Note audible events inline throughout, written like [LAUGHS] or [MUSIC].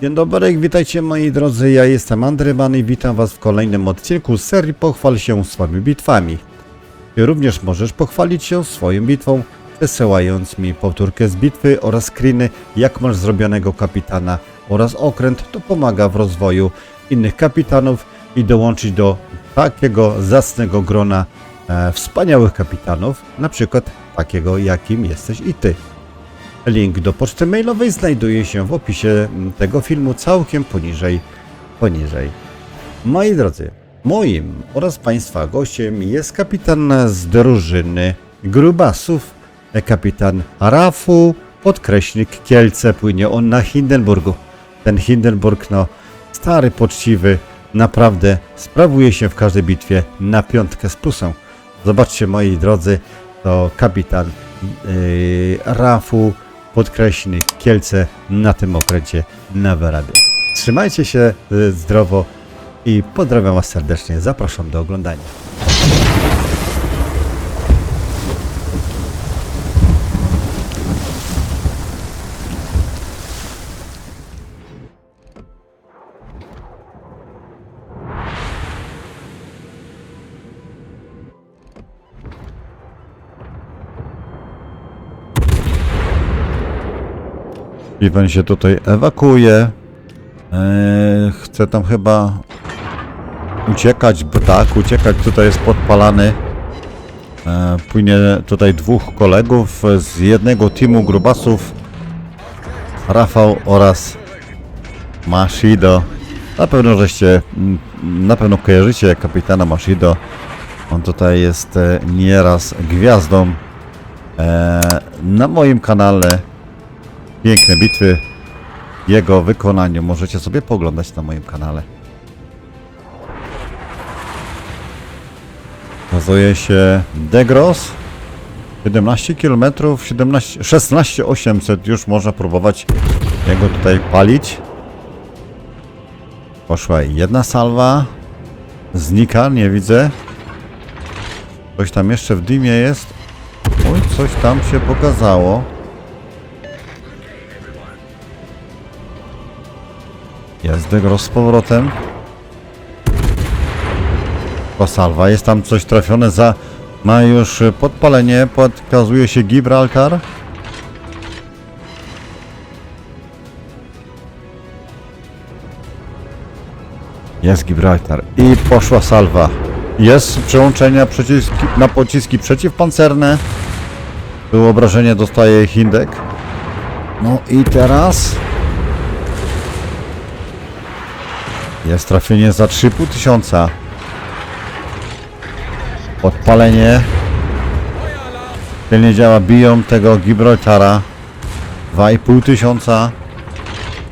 Dzień dobry, witajcie moi drodzy, ja jestem Andryman i witam was w kolejnym odcinku serii Pochwal się swoimi bitwami. Ty również możesz pochwalić się swoją bitwą, wysyłając mi powtórkę z bitwy oraz screeny, jak masz zrobionego kapitana oraz okręt, to pomaga w rozwoju innych kapitanów i dołączyć do takiego zacnego grona e, wspaniałych kapitanów, na przykład takiego jakim jesteś i ty. Link do poczty mailowej znajduje się w opisie tego filmu całkiem poniżej. poniżej. Moi drodzy, moim oraz Państwa gościem jest kapitan z drużyny Grubasów, kapitan Rafu, podkreśnik Kielce, płynie on na Hindenburgu. Ten Hindenburg, no, stary, poczciwy, naprawdę sprawuje się w każdej bitwie na piątkę z plusem. Zobaczcie, moi drodzy, to kapitan yy, Rafu, podkreśnik Kielce na tym okręcie na Weradzie. Trzymajcie się yy, zdrowo i pozdrawiam Was serdecznie. Zapraszam do oglądania. Iwan się tutaj ewakuuje. Eee, chce tam chyba uciekać, bo tak, uciekać tutaj jest podpalany. Eee, płynie tutaj dwóch kolegów z jednego teamu grubasów. Rafał oraz Mashido. Na pewno żeście, mm, na pewno kojarzycie kapitana Mashido. On tutaj jest e, nieraz gwiazdą e, na moim kanale. Piękne bitwy w jego wykonaniu możecie sobie poglądać na moim kanale. Okazuje się Degros 17 km, 17, 16 800 już można próbować jego tutaj palić. Poszła jedna salwa. Znika, nie widzę. Coś tam jeszcze w dymie jest. Oj, coś tam się pokazało. Jest Degros z powrotem. To salwa. Jest tam coś trafione za... Ma już podpalenie. Pokazuje się Gibraltar. Jest Gibraltar. I poszła salwa. Jest przełączenia przyciski, na pociski przeciwpancerne. Tu obrażenie dostaje Hindek. No i teraz... Jest trafienie za 3,5 tysiąca. Odpalenie. nie działa, biją tego Gibraltara. 2,5 tysiąca.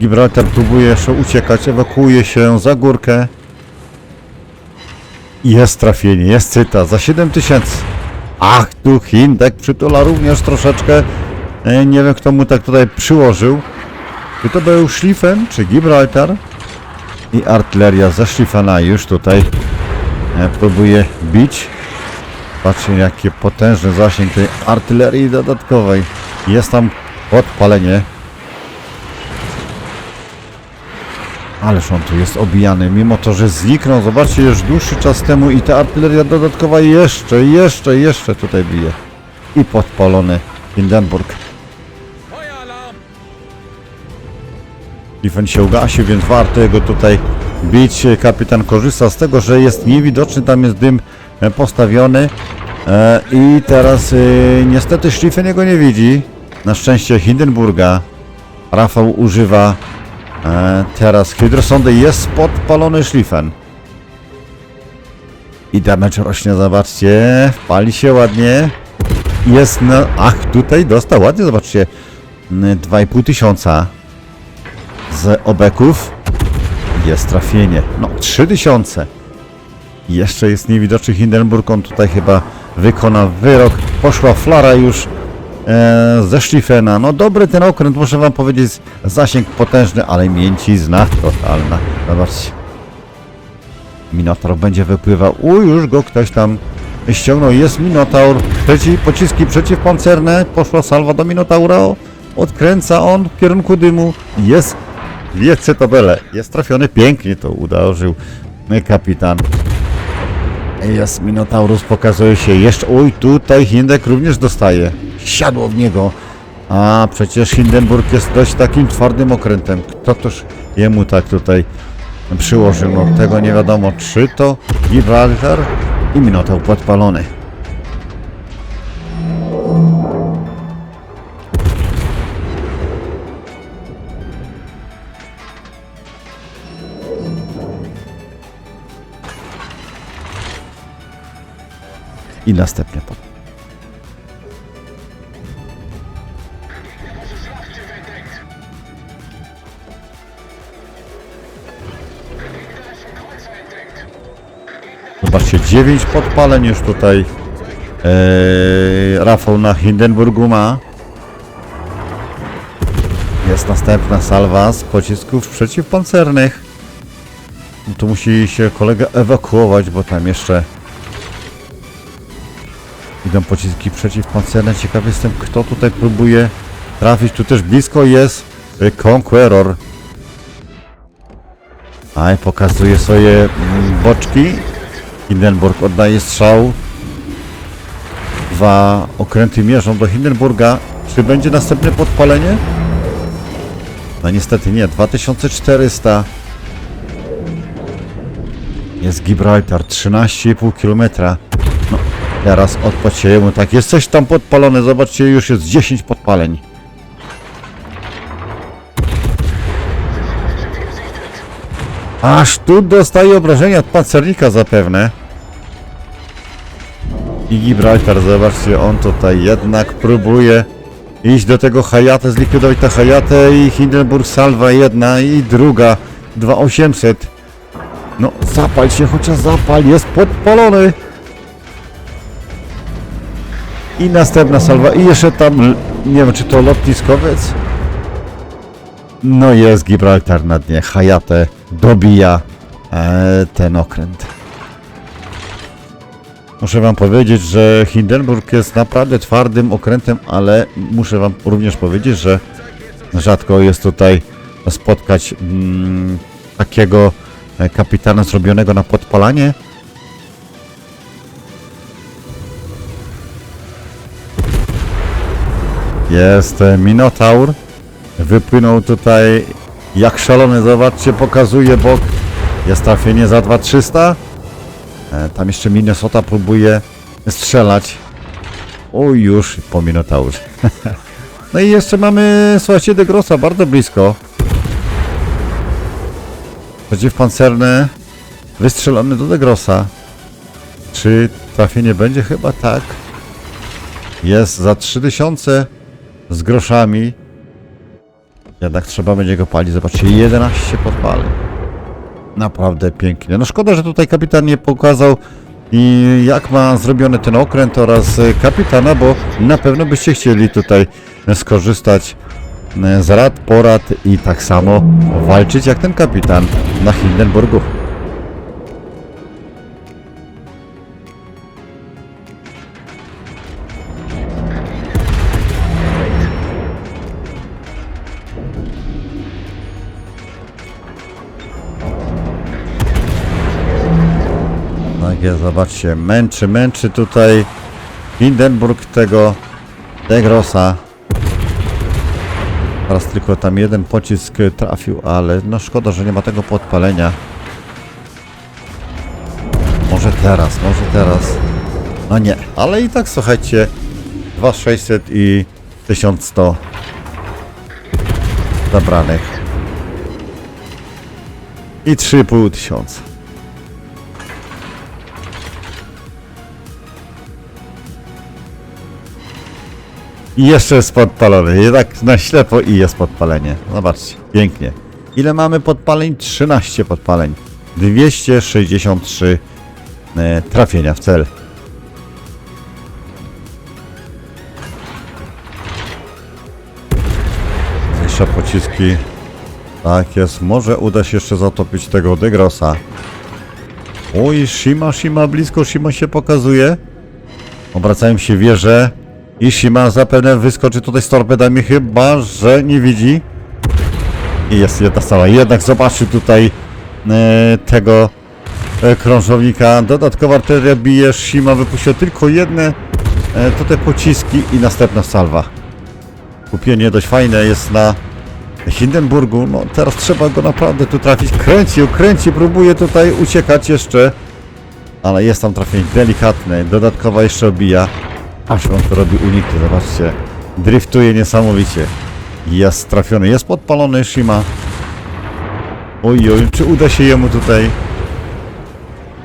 Gibraltar próbuje jeszcze uciekać, ewakuuje się za górkę. Jest trafienie, jest cyta za 7 tysięcy. Ach, tu Hindek przytula również troszeczkę. E, Nie wiem, kto mu tak tutaj przyłożył. Czy to był Schliffen, czy Gibraltar? I artyleria ze Schliffena już tutaj e, próbuje bić. Patrzcie, jaki potężny zasięg tej artylerii dodatkowej. Jest tam podpalenie. Ależ on tu jest obijany, mimo to, że zniknął, zobaczcie, już dłuższy czas temu i ta artyleria dodatkowa jeszcze, jeszcze, jeszcze tutaj bije. I podpalony Hindenburg. Steven się ugasi, więc warto go tutaj bić. Kapitan korzysta z tego, że jest niewidoczny, tam jest dym e, postawiony. E, I teraz e, niestety Schliffen jego nie widzi. Na szczęście Hindenburga. Rafał używa teraz hydrosondy. Jest podpalony Schliffen. I damage rośnie, zobaczcie. Pali się ładnie. Jest na... Ach, tutaj dostał ładnie, zobaczcie. Mm, 2,5 tysiąca z obeków. Jest trafienie. No, 3000. Jeszcze jest niewidoczny Hindenburg. On tutaj chyba wykona wyrok. Poszła flara już e, ze Schlieffena. No dobry ten okręt, muszę wam powiedzieć. Zasięg potężny, ale mięcizna totalna. Zobaczcie. Minotaur będzie wypływał. U, już go ktoś tam ściągnął. Jest Minotaur. Przeciw, pociski przeciwpancerne. Poszła salwa do Minotaura. Odkręca on w kierunku dymu. Jest Wiece tabelę. Jest trafiony pięknie, to uderzył kapitan. Jest Minotaurus, pokazuje się jeszcze. Oj, tutaj Hindek również dostaje. Siadło w niego. A przecież Hindenburg jest dość takim twardym okrętem. Kto toż jemu tak tutaj przyłożył? No tego nie wiadomo. Czy to Gibraltar i Minotaur podpalony. I następnie pod. Zobaczcie, 9 podpaleń już tutaj e, Rafał na Hindenburgu ma. Jest następna salwa z pocisków przeciwpancernych. Tu musi się kolega ewakuować, bo tam jeszcze idą pociski przeciwpancerne. Ciekaw jestem, kto tutaj próbuje trafić. Tu też blisko jest y, Conqueror. Aj, pokazuje swoje mm, boczki. Hindenburg oddaje strzał. Dwa okręty mierzą do Hindenburga. Czy będzie następne podpalenie? No niestety nie. 2400. Jest Gibraltar. 13,5 km. Teraz odpocieje mu. Tak, jest coś tam podpalone. Zobaczcie, już jest 10 podpaleń. Aż tu dostaje obrażenia od pancernika zapewne. I Gibraltar, zobaczcie, on tutaj jednak próbuje iść do tego Hayata, zlikwidować tę Hayatę i Hindenburg salwa jedna i druga 2800. No zapal się, chociaż zapal, jest podpalony. I następna salwa i jeszcze tam, nie wiem czy to lotniskowiec? No jest Gibraltar na dnie, Hayate dobija e, ten okręt. Muszę wam powiedzieć, że Hindenburg jest naprawdę twardym okrętem, ale muszę wam również powiedzieć, że rzadko jest tutaj spotkać mm, takiego e, kapitana zrobionego na podpalanie. Jest e, Minotaur. Wypłynął tutaj jak szalony, zobaczcie, pokazuje bok. Jest trafienie za 2300. E, Tam jeszcze Minnesota próbuje strzelać. O, już po Minotaurze. [LAUGHS] no i jeszcze mamy, słuchajcie, De Grossa bardzo blisko. Przeciwpancerne wystrzelony do De Grossa. Czy trafienie będzie? Chyba tak. Jest za 3000 z groszami. Jednak trzeba będzie go palić. Zobaczcie, 11 podpaleń. Naprawdę pięknie. No szkoda, że tutaj kapitan nie pokazał i jak ma zrobiony ten okręt oraz e, kapitana, bo na pewno byście chcieli tutaj skorzystać e, z rad, porad i tak samo walczyć jak ten kapitan na Hindenburgu. Tak jest, zobaczcie, męczy, męczy tutaj Hindenburg tego Degrosa. Teraz tylko tam jeden pocisk trafił, ale no szkoda, że nie ma tego podpalenia. Może teraz, może teraz. No nie, ale i tak słuchajcie, 2600 i 1100 zabranych. I 3,5 tysiąca. I jeszcze jest podpalony. Jednak na ślepo i jest podpalenie. Zobaczcie, pięknie. Ile mamy podpaleń? 13 podpaleń. 263 e, trafienia w cel. Jeszcze pociski. Tak jest. Może uda się jeszcze zatopić tego Degrosa. Oj, Shima, Shima, blisko Shima się pokazuje. Obracają się wieże. I Shima zapewne wyskoczy tutaj z torpedami, chyba że nie widzi. I jest jedna strzała. Jednak zobaczył tutaj e, tego e, krążownika. Dodatkowa artyleria bije. Shima wypuścił tylko jedne e, tutaj pociski i następna salwa. Kupienie dość fajne jest na Hindenburgu. No teraz trzeba go naprawdę tu trafić. Kręci, kręci, próbuje tutaj uciekać jeszcze. Ale jest tam trafienie delikatne. Dodatkowa jeszcze obija. Aż on to robi uniki, zobaczcie. Driftuje niesamowicie. Jest trafiony, jest podpalony Shima. Oj, oj, czy uda się jemu tutaj?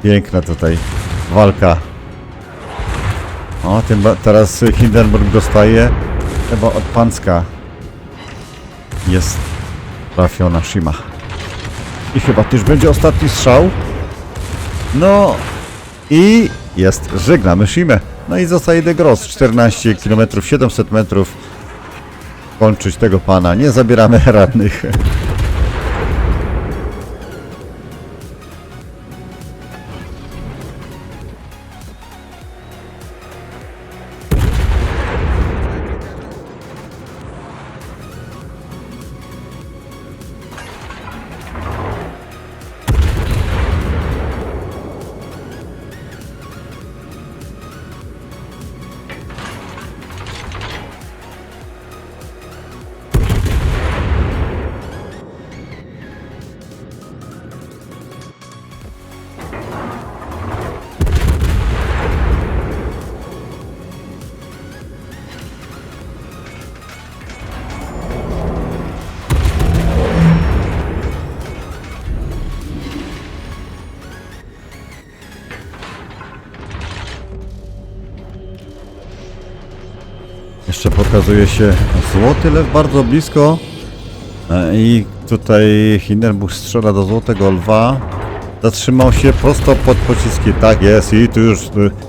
Piękna tutaj walka. O, tym teraz Hindenburg dostaje chyba od Pancka. Jest trafiona Shima. I chyba już będzie ostatni strzał. No i jest, żegnamy Shimę. No i zostaje De Gross, 14 km, 700 metrów. Kończyć tego pana, nie zabieramy [LAUGHS] radnych. Jeszcze pokazuje się złoty lew bardzo blisko. E, I tutaj Hindenburg strzela do złotego lwa. Zatrzymał się prosto pod pociski. Tak jest i tu już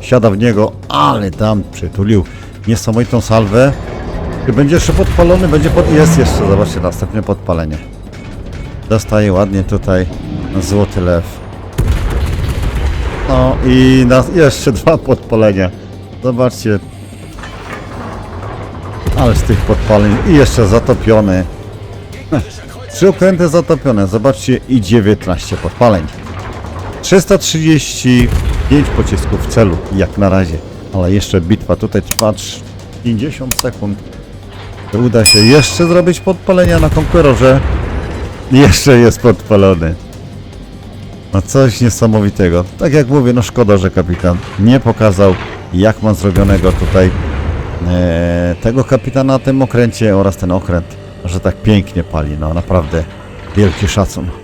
siada w niego, ale tam przytulił niesamowitą salwę. Będzie jeszcze podpalony? Będzie pod... Jest jeszcze, zobaczcie, następne podpalenie. Dostaje ładnie tutaj złoty lew. No i na... jeszcze dwa podpalenia. Zobaczcie, ale z tych podpaleń i jeszcze zatopiony. [LAUGHS] Trzy okręty zatopione, zobaczcie i 19 podpaleń. 335 pocisków w celu, jak na razie. Ale jeszcze bitwa tutaj trwa trz- 50 sekund. Uda się jeszcze zrobić podpalenia na konkurorze. Jeszcze jest podpalony. No coś niesamowitego. Tak jak mówię, no szkoda, że kapitan nie pokazał jak ma zrobionego tutaj tego kapitana na tym okręcie oraz ten okręt, że tak pięknie pali. No naprawdę wielki szacun.